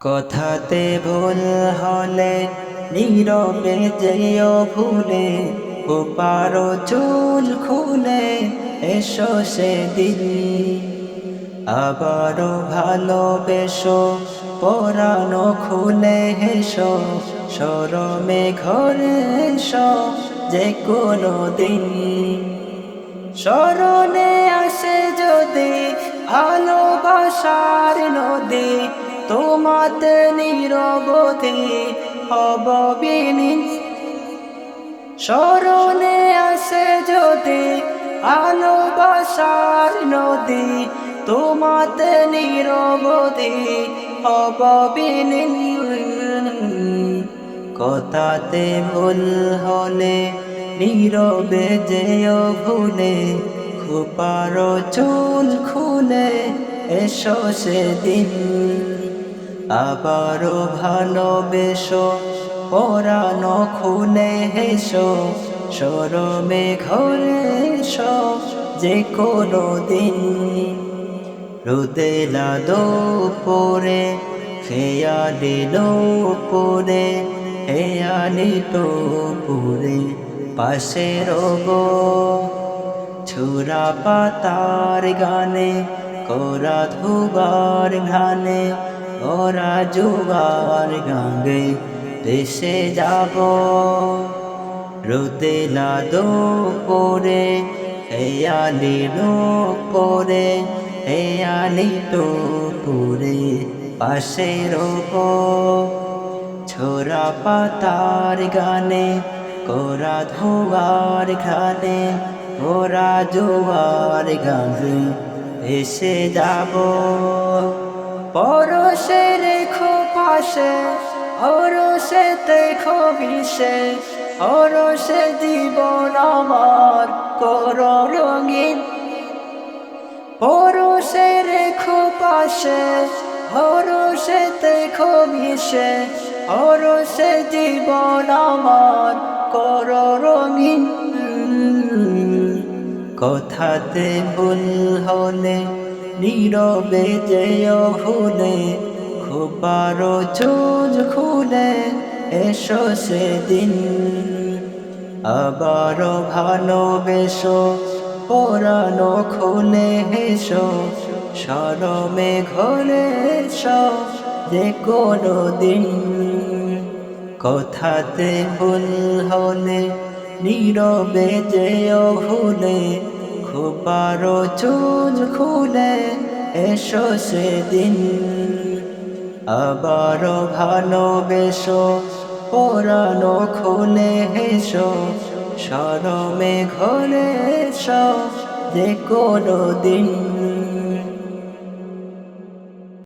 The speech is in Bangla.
কথাতে ভুল হলে নীরবে যেও ভুলে ও পারো চুল খুলে এসো সে দিন আবারও ভালোবেসো, পরানো খুলে হেসো, সরমে ঘরে এসো যে কোনো দিন। স্মরণে আসে যদি ভালোবাসার নদী তোমাতে নিরবধি হব বিনীত স্মরণে আসে যদি ভালোবাসার নদী, তোমাতে নিরবধি হব বিনীত কথাতে ভুল হলে নীরবে যেও ভুলে, খুপার চুল খুলে এসো সেদিন। আবারও ভালোবেসো পরানো খুলে হেসো, সরমে ঘরে যে কোনো দিন। রুদেলা দো পরে খেয়ালি লো পরে হেয়ালি তো পুরে পাশে রোগো ছুরা পাতার গানে, কোরা ধুবার ঘানে ওরা জুবার গাঙ্গে দেশে যাব। রোদেলা দো পরে হেয়ালি লো পরে হেয়ালি তো পুরে পাশে রোগো ছোরা পাতার গানে, কোরা ধোয়ার ঘানে ওরা জোয়ার গানে এসে যাব। পরশে রেখো পাশে অরসে দেখো বিষে অরসে জীবন আমার কর রঙিন। পরশে রেখো পাশে হরসে দেখো মিশে হরসে জীবন আমার কর রঙিন। কথাতে ভুল হলে নীরবে যেও ভুলে খুবারো চোজ খুলে, এসো সেদিন। আবারও ভালোবেসো, পরানো খুলে হেসো, সরমে ঘরে এসো যে কোনো দিন। কথাতে ভুল হলে, নীরবে যেও ভুলে খুবারো চুজ খুলে, এসো সেদিন। আবারও ভালোবেসো পরানো খুলে হেসো। সরমে ঘরে এসো যে কোনো দিন